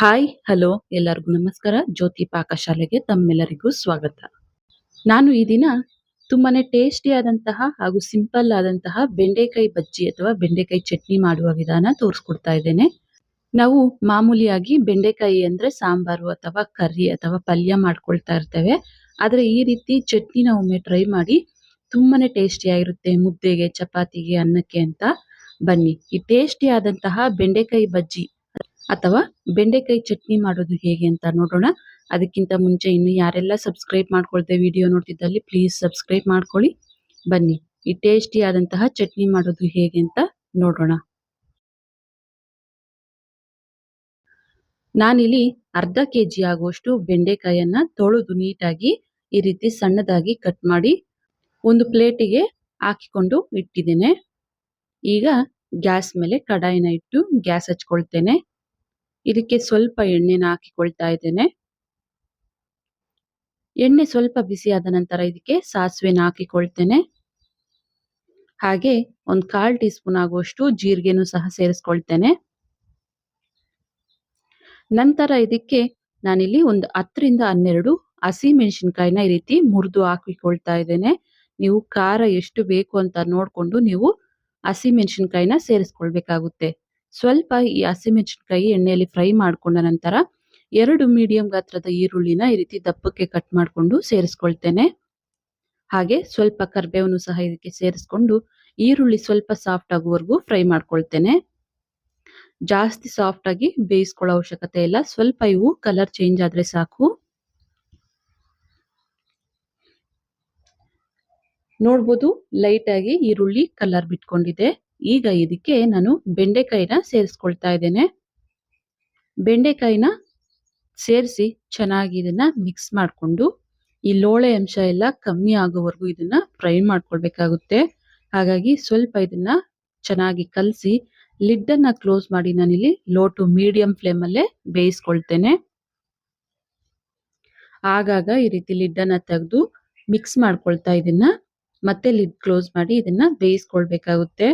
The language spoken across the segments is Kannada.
ಹಾಯ್, ಹಲೋ, ಎಲ್ಲರಿಗೂ ನಮಸ್ಕಾರ. ಜ್ಯೋತಿ ಪಾಕಶಾಲೆಗೆ ತಮ್ಮೆಲ್ಲರಿಗೂ ಸ್ವಾಗತ. ನಾನು ಈ ದಿನ ತುಂಬಾನೇ ಟೇಸ್ಟಿ ಆದಂತಹ ಹಾಗೂ ಸಿಂಪಲ್ ಆದಂತಹ ಬೆಂಡೆಕಾಯಿ ಬಜ್ಜಿ ಅಥವಾ ಬೆಂಡೆಕಾಯಿ ಚಟ್ನಿ ಮಾಡುವ ವಿಧಾನ ತೋರಿಸ್ಕೊಡ್ತಾ ಇದ್ದೇನೆ. ನಾವು ಮಾಮೂಲಿಯಾಗಿ ಬೆಂಡೆಕಾಯಿ ಅಂದ್ರೆ ಸಾಂಬಾರು ಅಥವಾ ಕರ್ರಿ ಅಥವಾ ಪಲ್ಯ ಮಾಡ್ಕೊಳ್ತಾ ಇರ್ತೇವೆ. ಆದರೆ ಈ ರೀತಿ ಚಟ್ನಿನ ಒಮ್ಮೆ ಟ್ರೈ ಮಾಡಿ ತುಂಬಾನೇ ಟೇಸ್ಟಿ ಆಗಿರುತ್ತೆ. ಮುದ್ದೆಗೆ, ಚಪಾತಿಗೆ, ಅನ್ನಕ್ಕೆ ಅಂತ. ಬನ್ನಿ, ಈ ಟೇಸ್ಟಿ ಆದಂತಹ ಬೆಂಡೆಕಾಯಿ ಬಜ್ಜಿ ಅಥವಾ ಬೆಂಡೆಕಾಯಿ ಚಟ್ನಿ ಮಾಡೋದು ಹೇಗೆ ಅಂತ ನೋಡೋಣ. ಅದಕ್ಕಿಂತ ಮುಂಚೆ ಇನ್ನು ಯಾರೆಲ್ಲ ಸಬ್ಸ್ಕ್ರೈಬ್ ಮಾಡ್ಕೊಳ್ತೇವೆ ವಿಡಿಯೋ ನೋಡ್ತಿದ್ದಲ್ಲಿ ಪ್ಲೀಸ್ ಸಬ್ಸ್ಕ್ರೈಬ್ ಮಾಡ್ಕೊಳ್ಳಿ. ಬನ್ನಿ, ಈ ಟೇಸ್ಟಿ ಆದಂತಹ ಚಟ್ನಿ ಮಾಡೋದು ಹೇಗೆ ಅಂತ ನೋಡೋಣ. ನಾನಿಲ್ಲಿ ಅರ್ಧ ಕೆ ಜಿ ಆಗುವಷ್ಟು ಬೆಂಡೆಕಾಯಿಯನ್ನ ತೊಳೆದು ನೀಟಾಗಿ ಈ ರೀತಿ ಸಣ್ಣದಾಗಿ ಕಟ್ ಮಾಡಿ ಒಂದು ಪ್ಲೇಟಿಗೆ ಹಾಕಿಕೊಂಡು ಇಟ್ಟಿದ್ದೇನೆ. ಈಗ ಗ್ಯಾಸ್ ಮೇಲೆ ಕಡಾಯಿನ ಇಟ್ಟು ಗ್ಯಾಸ್ ಹಚ್ಕೊಳ್ತೇನೆ. ಇದಕ್ಕೆ ಸ್ವಲ್ಪ ಎಣ್ಣೆನ ಹಾಕಿಕೊಳ್ತಾ ಇದ್ದೇನೆ. ಎಣ್ಣೆ ಸ್ವಲ್ಪ ಬಿಸಿಯಾದ ನಂತರ ಇದಕ್ಕೆ ಸಾಸಿವೆನ ಹಾಕಿಕೊಳ್ತೇನೆ. ಹಾಗೆ ಒಂದು ಕಾಲು ಟೀ ಸ್ಪೂನ್ ಆಗುವಷ್ಟು ಜೀರಿಗೆನೂ ಸಹ ಸೇರಿಸ್ಕೊಳ್ತೇನೆ. ನಂತರ ಇದಕ್ಕೆ ನಾನಿಲ್ಲಿ ಒಂದು ಹತ್ತರಿಂದ ಹನ್ನೆರಡು ಹಸಿ ಮೆಣಸಿನಕಾಯಿನ ಈ ರೀತಿ ಮುರಿದು ಹಾಕಿಕೊಳ್ತಾ ಇದ್ದೇನೆ. ನೀವು ಖಾರ ಎಷ್ಟು ಬೇಕು ಅಂತ ನೋಡ್ಕೊಂಡು ನೀವು ಹಸಿ ಮೆಣಸಿನಕಾಯಿನ ಸೇರಿಸ್ಕೊಳ್ಬೇಕಾಗುತ್ತೆ. ಸ್ವಲ್ಪ ಈ ಹಸಿಮೆಣಸಿನಕಾಯಿ ಎಣ್ಣೆಯಲ್ಲಿ ಫ್ರೈ ಮಾಡ್ಕೊಂಡ ನಂತರ ಎರಡು ಮೀಡಿಯಂ ಗಾತ್ರದ ಈರುಳ್ಳಿನ ಈ ರೀತಿ ದಪ್ಪಕ್ಕೆ ಕಟ್ ಮಾಡಿಕೊಂಡು ಸೇರಿಸ್ಕೊಳ್ತೇನೆ. ಹಾಗೆ ಸ್ವಲ್ಪ ಕರ್ಬೇವನ್ನು ಸಹ ಇದಕ್ಕೆ ಸೇರಿಸ್ಕೊಂಡು ಈರುಳ್ಳಿ ಸ್ವಲ್ಪ ಸಾಫ್ಟ್ ಆಗುವವರೆಗೂ ಫ್ರೈ ಮಾಡ್ಕೊಳ್ತೇನೆ. ಜಾಸ್ತಿ ಸಾಫ್ಟ್ ಆಗಿ ಬೇಯಿಸ್ಕೊಳ್ಳೋ ಅವಶ್ಯಕತೆ ಇಲ್ಲ. ಸ್ವಲ್ಪ ಇವು ಕಲರ್ ಚೇಂಜ್ ಆದ್ರೆ ಸಾಕು. ನೋಡ್ಬೋದು ಲೈಟ್ ಆಗಿ ಈರುಳ್ಳಿ ಕಲರ್ ಬಿಟ್ಕೊಂಡಿದೆ. ಈಗ ಇದಕ್ಕೆ ನಾನು ಬೆಂಡೆಕಾಯಿನ ಸೇರಿಸ್ಕೊಳ್ತಾ ಇದ್ದೇನೆ. ಬೆಂಡೆಕಾಯಿನ ಸೇರಿಸಿ ಚೆನ್ನಾಗಿ ಇದನ್ನ ಮಿಕ್ಸ್ ಮಾಡಿಕೊಂಡು, ಈ ಲೋಳೆ ಅಂಶ ಎಲ್ಲ ಕಮ್ಮಿ ಆಗೋವರೆಗೂ ಇದನ್ನ ಫ್ರೈ ಮಾಡ್ಕೊಳ್ಬೇಕಾಗುತ್ತೆ. ಹಾಗಾಗಿ ಸ್ವಲ್ಪ ಇದನ್ನ ಚೆನ್ನಾಗಿ ಕಲಸಿ ಲಿಡ್ ಅನ್ನ ಕ್ಲೋಸ್ ಮಾಡಿ ನಾನಿಲ್ಲಿ ಲೋ ಟು ಮೀಡಿಯಂ ಫ್ಲೇಮ್ ಅಲ್ಲೇ ಬೇಯಿಸ್ಕೊಳ್ತೇನೆ. ಆಗಾಗ ಈ ರೀತಿ ಲಿಡ್ ಅನ್ನ ತೆಗೆದು ಮಿಕ್ಸ್ ಮಾಡ್ಕೊಳ್ತಾ ಇದನ್ನ, ಮತ್ತೆ ಲಿಡ್ ಕ್ಲೋಸ್ ಮಾಡಿ ಇದನ್ನ ಬೇಯಿಸ್ಕೊಳ್ಬೇಕಾಗುತ್ತೆ.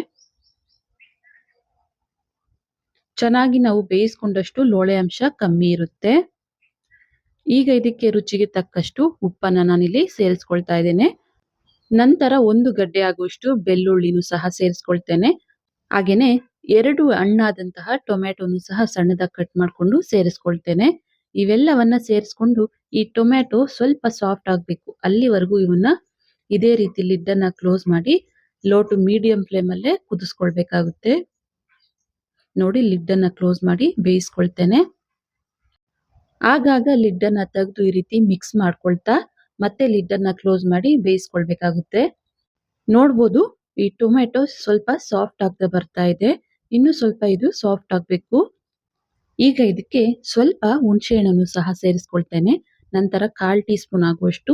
ಚೆನ್ನಾಗಿ ನಾವು ಬೇಯಿಸ್ಕೊಂಡಷ್ಟು ಲೋಳೆ ಅಂಶ ಕಮ್ಮಿ ಇರುತ್ತೆ. ಈಗ ಇದಕ್ಕೆ ರುಚಿಗೆ ತಕ್ಕಷ್ಟು ಉಪ್ಪನ್ನ ನಾನಿಲ್ಲಿ ಸೇರಿಸ್ಕೊಳ್ತಾ ಇದ್ದೇನೆ. ನಂತರ ಒಂದು ಗಡ್ಡೆ ಆಗುವಷ್ಟು ಬೆಳ್ಳುಳ್ಳಿನೂ ಸಹ ಸೇರಿಸ್ಕೊಳ್ತೇನೆ. ಹಾಗೇನೆ ಎರಡು ಹಣ್ಣಾದಂತಹ ಟೊಮ್ಯಾಟೊನು ಸಹ ಸಣ್ಣದಾಗಿ ಕಟ್ ಮಾಡಿಕೊಂಡು ಸೇರಿಸ್ಕೊಳ್ತೇನೆ. ಇವೆಲ್ಲವನ್ನ ಸೇರಿಸ್ಕೊಂಡು ಈ ಟೊಮ್ಯಾಟೊ ಸ್ವಲ್ಪ ಸಾಫ್ಟ್ ಆಗಬೇಕು. ಅಲ್ಲಿವರೆಗೂ ಇವನ್ನ ಇದೇ ರೀತಿ ಅನ್ನ ಕ್ಲೋಸ್ ಮಾಡಿ ಲೋ ಟು ಮೀಡಿಯಂ ಫ್ಲೇಮ್ ಅಲ್ಲೇ ಕುದಿಸ್ಕೊಳ್ಬೇಕಾಗುತ್ತೆ. ನೋಡಿ ಲಿಡ್ ಅನ್ನ ಕ್ಲೋಸ್ ಮಾಡಿ ಬೇಯಿಸ್ಕೊಳ್ತೇನೆ. ಆಗಾಗ ಲಿಡ್ ಅನ್ನ ತೆಗೆದು ಈ ರೀತಿ ಮಿಕ್ಸ್ ಮಾಡ್ಕೊಳ್ತಾ ಮತ್ತೆ ಲಿಡ್ ಅನ್ನ ಕ್ಲೋಸ್ ಮಾಡಿ ಬೇಯಿಸ್ಕೊಳ್ಬೇಕಾಗುತ್ತೆ. ನೋಡ್ಬೋದು ಈ ಟೊಮೆಟೊ ಸ್ವಲ್ಪ ಸಾಫ್ಟ್ ಆಗ್ತಾ ಬರ್ತಾ ಇದೆ. ಇನ್ನು ಸ್ವಲ್ಪ ಇದು ಸಾಫ್ಟ್ ಆಗ್ಬೇಕು. ಈಗ ಇದಕ್ಕೆ ಸ್ವಲ್ಪ ಹುಣಸೆಹಣ್ಣನ್ನು ಸಹ ಸೇರಿಸ್ಕೊಳ್ತೇನೆ. ನಂತರ ಕಾಲ್ ಟೀ ಸ್ಪೂನ್ ಆಗುವಷ್ಟು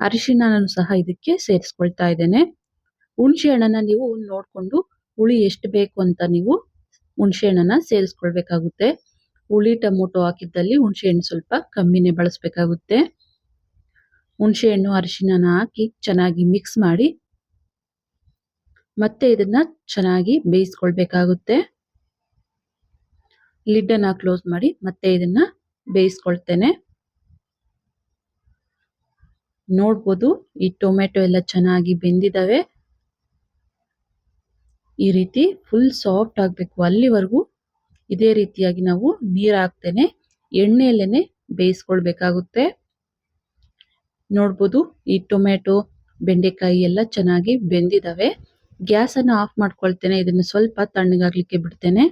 ಅರಿಶಿಣನೂ ಸಹ ಇದಕ್ಕೆ ಸೇರಿಸ್ಕೊಳ್ತಾ ಇದ್ದೇನೆ. ಹುಣಸೆ ಹಣ್ಣನ್ನ ನೀವು ನೋಡಿಕೊಂಡು ಹುಳಿ ಎಷ್ಟು ಬೇಕು ಅಂತ ನೀವು ಹುಣಸೆ ಹಣ್ಣನ್ನ ಸೇರಿಸ್ಕೊಳ್ಬೇಕಾಗುತ್ತೆ. ಹುಳಿ, ಟೊಮೊಟೊ ಹಾಕಿದ್ದಲ್ಲಿ ಹುಣಸೆ ಹಣ್ಣು ಸ್ವಲ್ಪ ಕಮ್ಮಿನೇ ಬಳಸಬೇಕಾಗುತ್ತೆ. ಹುಣಸೆ ಹಣ್ಣು ಅರಿಶಿನ ಹಾಕಿ ಚೆನ್ನಾಗಿ ಮಿಕ್ಸ್ ಮಾಡಿ ಮತ್ತೆ ಇದನ್ನ ಚೆನ್ನಾಗಿ ಬೇಯಿಸ್ಕೊಳ್ಬೇಕಾಗುತ್ತೆ. ಲಿಡ್ ಅನ್ನ ಕ್ಲೋಸ್ ಮಾಡಿ ಮತ್ತೆ ಇದನ್ನ ಬೇಯಿಸ್ಕೊಳ್ತೇನೆ. ನೋಡ್ಬೋದು ಈ ಟೊಮೆಟೊ ಎಲ್ಲ ಚೆನ್ನಾಗಿ ಬೆಂದಿದಾವೆ. ಈ ರೀತಿ ಫುಲ್ ಸಾಫ್ಟ್ ಆಗಬೇಕು. ಅಲ್ಲಿವರೆಗೂ ಇದೇ ರೀತಿಯಾಗಿ ನಾವು ನೀರು ಹಾಕ್ತೇನೆ. ಎಣ್ಣೆಯಲ್ಲೇ ಬೇಯಿಸ್ಕೊಳ್ಬೇಕಾಗುತ್ತೆ. ನೋಡ್ಬೋದು ಈ ಟೊಮೆಟೊ ಬೆಂಡೆಕಾಯಿ ಎಲ್ಲ ಚೆನ್ನಾಗಿ ಬೆಂದಿದ್ದಾವೆ ಗ್ಯಾಸನ್ನು ಆಫ್ ಮಾಡ್ಕೊಳ್ತೇನೆ. ಇದನ್ನು ಸ್ವಲ್ಪ ತಣ್ಣಗಾಗ್ಲಿಕ್ಕೆ ಬಿಡ್ತೇನೆ.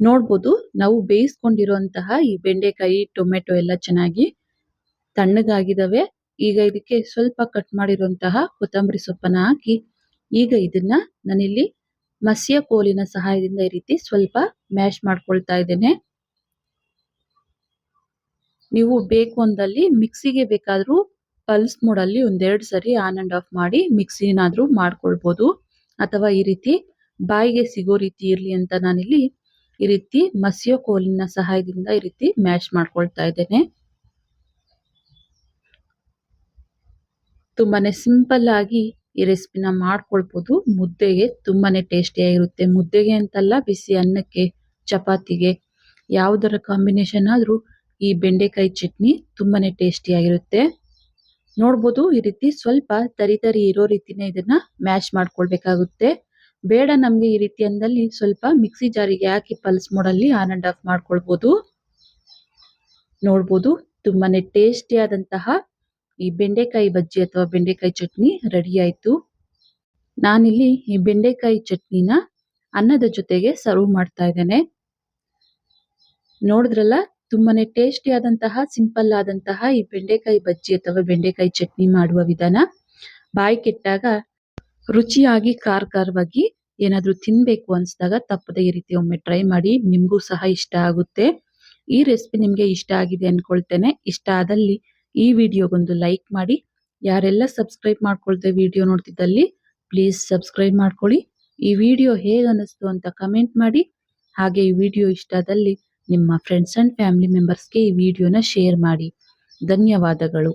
ನೋಡ್ಬೋದು ನಾವು ಬೇಯಿಸ್ಕೊಂಡಿರುವಂತಹ ಈ ಬೆಂಡೆಕಾಯಿ ಟೊಮೆಟೊ ಎಲ್ಲ ಚೆನ್ನಾಗಿ ತಣ್ಣಗಾಗಿದ್ದಾವೆ ಈಗ ಇದಕ್ಕೆ ಸ್ವಲ್ಪ ಕಟ್ ಮಾಡಿರುವಂತಹ ಕೊತ್ತಂಬರಿ ಸೊಪ್ಪನ್ನು ಹಾಕಿ ಈಗ ಇದನ್ನ ನಾನಿಲ್ಲಿ ಮಸಿಯ ಕೋಲಿನ ಸಹಾಯದಿಂದ ಈ ರೀತಿ ಸ್ವಲ್ಪ ಮ್ಯಾಶ್ ಮಾಡ್ಕೊಳ್ತಾ ಇದ್ದೇನೆ. ನೀವು ಬೇಕು ಅಂದಲ್ಲಿ ಮಿಕ್ಸಿಗೆ ಬೇಕಾದರೂ ಪಲ್ಸ್ ಮೋಡಲ್ಲಿ ಒಂದೆರಡು ಸರಿ ಆನ್ ಅಂಡ್ ಆಫ್ ಮಾಡಿ ಮಿಕ್ಸಿನಾದರೂ ಮಾಡ್ಕೊಳ್ಬೋದು. ಅಥವಾ ಈ ರೀತಿ ಬಾಯಿಗೆ ಸಿಗೋ ರೀತಿ ಇರಲಿ ಅಂತ ನಾನಿಲ್ಲಿ ಈ ರೀತಿ ಮಸ್ಯ ಕೋಲಿನ ಸಹಾಯದಿಂದ ಈ ರೀತಿ ಮ್ಯಾಶ್ ಮಾಡ್ಕೊಳ್ತಾ ಇದ್ದೇನೆ. ತುಂಬಾನೇ ಸಿಂಪಲ್ ಆಗಿ ಈ ರೆಸಿಪಿನ ಮಾಡ್ಕೊಳ್ಬೋದು. ಮುದ್ದೆಗೆ ತುಂಬಾನೇ ಟೇಸ್ಟಿಯಾಗಿರುತ್ತೆ. ಮುದ್ದೆಗೆ ಅಂತಲ್ಲ ಬಿಸಿ ಅನ್ನಕ್ಕೆ, ಚಪಾತಿಗೆ ಯಾವುದರ ಕಾಂಬಿನೇಷನ್ ಆದ್ರೂ ಈ ಬೆಂಡೆಕಾಯಿ ಚಟ್ನಿ ತುಂಬಾನೇ ಟೇಸ್ಟಿಯಾಗಿರುತ್ತೆ. ನೋಡ್ಬೋದು ಈ ರೀತಿ ಸ್ವಲ್ಪ ತರಿ ತರಿ ಇರೋ ರೀತಿನೇ ಇದನ್ನ ಮ್ಯಾಶ್ ಮಾಡ್ಕೊಳ್ಬೇಕಾಗುತ್ತೆ. ಬೇಡ ನಮಗೆ ಈ ರೀತಿ ಅಂದಲ್ಲಿ ಸ್ವಲ್ಪ ಮಿಕ್ಸಿ ಜಾರಿಗೆ ಹಾಕಿ ಪಲ್ಸ್ ಮೋಡಲ್ಲಿ ಆನ್ ಅಂಡ್ ಆಫ್ ಮಾಡ್ಕೊಳ್ಬೋದು. ನೋಡ್ಬೋದು ತುಂಬಾನೇ ಟೇಸ್ಟಿ ಆದಂತಹ ಈ ಬೆಂಡೆಕಾಯಿ ಬಜ್ಜಿ ಅಥವಾ ಬೆಂಡೆಕಾಯಿ ಚಟ್ನಿ ರೆಡಿ ಆಯ್ತು. ನಾನಿಲ್ಲಿ ಈ ಬೆಂಡೆಕಾಯಿ ಚಟ್ನಿನ ಅನ್ನದ ಜೊತೆಗೆ ಸರ್ವ್ ಮಾಡ್ತಾ ಇದ್ದೇನೆ. ನೋಡಿದ್ರಲ್ಲ, ತುಂಬಾನೇ ಟೇಸ್ಟಿ ಆದಂತಹ ಸಿಂಪಲ್ ಆದಂತಹ ಈ ಬೆಂಡೆಕಾಯಿ ಬಜ್ಜಿ ಅಥವಾ ಬೆಂಡೆಕಾಯಿ ಚಟ್ನಿ ಮಾಡುವ ವಿಧಾನ. ಬಾಯಿ ಕೆಟ್ಟಾಗ, ರುಚಿಯಾಗಿ ಖಾರ ಖಾರವಾಗಿ ಏನಾದರೂ ತಿನ್ಬೇಕು ಅನ್ಸ್ದಾಗ ತಪ್ಪದೆ ಈ ರೀತಿ ಒಮ್ಮೆ ಟ್ರೈ ಮಾಡಿ ನಿಮಗೂ ಸಹ ಇಷ್ಟ ಆಗುತ್ತೆ. ಈ ರೆಸಿಪಿ ನಿಮಗೆ ಇಷ್ಟ ಆಗಿದೆ ಅಂದ್ಕೊಳ್ತೇನೆ ಇಷ್ಟ ಆದಲ್ಲಿ ಈ ವಿಡಿಯೋಗೊಂದು ಲೈಕ್ ಮಾಡಿ. ಯಾರೆಲ್ಲ ಸಬ್ಸ್ಕ್ರೈಬ್ ಮಾಡ್ಕೊಳ್ದೆ ವಿಡಿಯೋ ನೋಡ್ತಿದ್ದಲ್ಲಿ, ಪ್ಲೀಸ್ ಸಬ್ಸ್ಕ್ರೈಬ್ ಮಾಡ್ಕೊಳ್ಳಿ. ಈ ವಿಡಿಯೋ ಹೇಗೆ ಅನ್ನಿಸ್ತು ಅಂತ ಕಮೆಂಟ್ ಮಾಡಿ. ಹಾಗೆ ಈ ವಿಡಿಯೋ ಇಷ್ಟ ಆದಲ್ಲಿ ನಿಮ್ಮ ಫ್ರೆಂಡ್ಸ್ ಅಂಡ್ ಫ್ಯಾಮಿಲಿ ಮೆಂಬರ್ಸ್ಗೆ ಈ ವಿಡಿಯೋನ ಶೇರ್ ಮಾಡಿ. ಧನ್ಯವಾದಗಳು.